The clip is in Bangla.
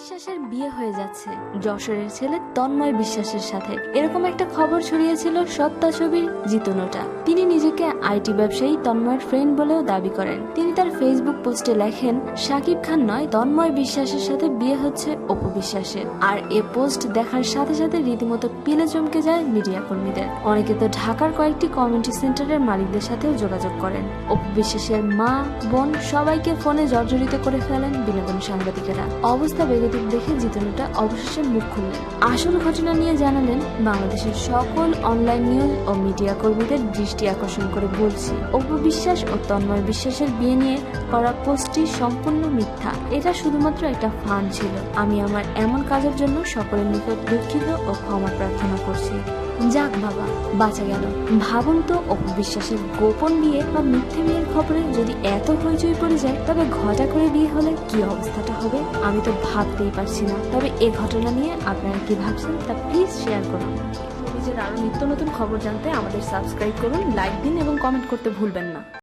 বিশ্বাসের বিয়ে হয়ে যাচ্ছে। যশোরের ছেলে তন্ময় বিশ্বাসের সাথে। এরকম একটা খবর ছড়িয়েছিল সত্তা ছবির জিতনোটা। তিনি নিজেকে আইটি ব্যবসায়ী তন্ময়ের ফ্রেন্ড বলেও দাবি করেন। তিনি তার ফেসবুক পোস্টে লেখেন সাকিব খান নয়, তন্ময় বিশ্বাসের সাথে বিয়ে হচ্ছে অপু বিশ্বাসের। আর এ পোস্ট দেখার সাথে সাথে রীতিমতো পিলে চমকে যায় মিডিয়া কর্মীদের। অনেকে তো ঢাকার কয়েকটি কমিউনিটি সেন্টারের মালিকদের সাথেও যোগাযোগ করেন। অপু বিশ্বাসের মা, বোন সবাইকে ফোনে জর্জরিত করে ফেলেন বিনোদন সাংবাদিকেরা। অবস্থা বেগতিক দেখে জিতনুটা অবশেষে মুখ খুললেন। আসল ঘটনা নিয়ে জানালেন বাংলাদেশের সকল অনলাইন নিউজ ও মিডিয়া কর্মীদের দৃষ্টি আকর্ষণ করে বলছি, অপু বিশ্বাস ও তন্ময় বিশ্বাসের বিয়ে নিয়ে করা পোস্টটি সম্পূর্ণ মিথ্যা। এটা শুধুমাত্র একটা ফান ছিল। আমি আমার এমন কাজের জন্য সকলের নিকট দুঃখিত ও ক্ষমা প্রার্থনা করছি। যাক বাবা, বাঁচা গেল। ভাবুন তো অপবিশ্বাসের গোপন বিয়ে বা মিথ্যে বিয়ের খবরে যদি এত হইচই পড়ে যায়, তবে ঘটা করে বিয়ে হলে কি অবস্থাটা হবে? আমি তো ভাবতেই পারছি না। তবে এ ঘটনা নিয়ে আপনারা কি ভাবছেন, তা প্লিজ শেয়ার করুন। নিজের আরও নিত্য নতুন খবর জানতে আমাদের সাবস্ক্রাইব করুন লাইক দিন এবং কমেন্ট করতে ভুলবেন না।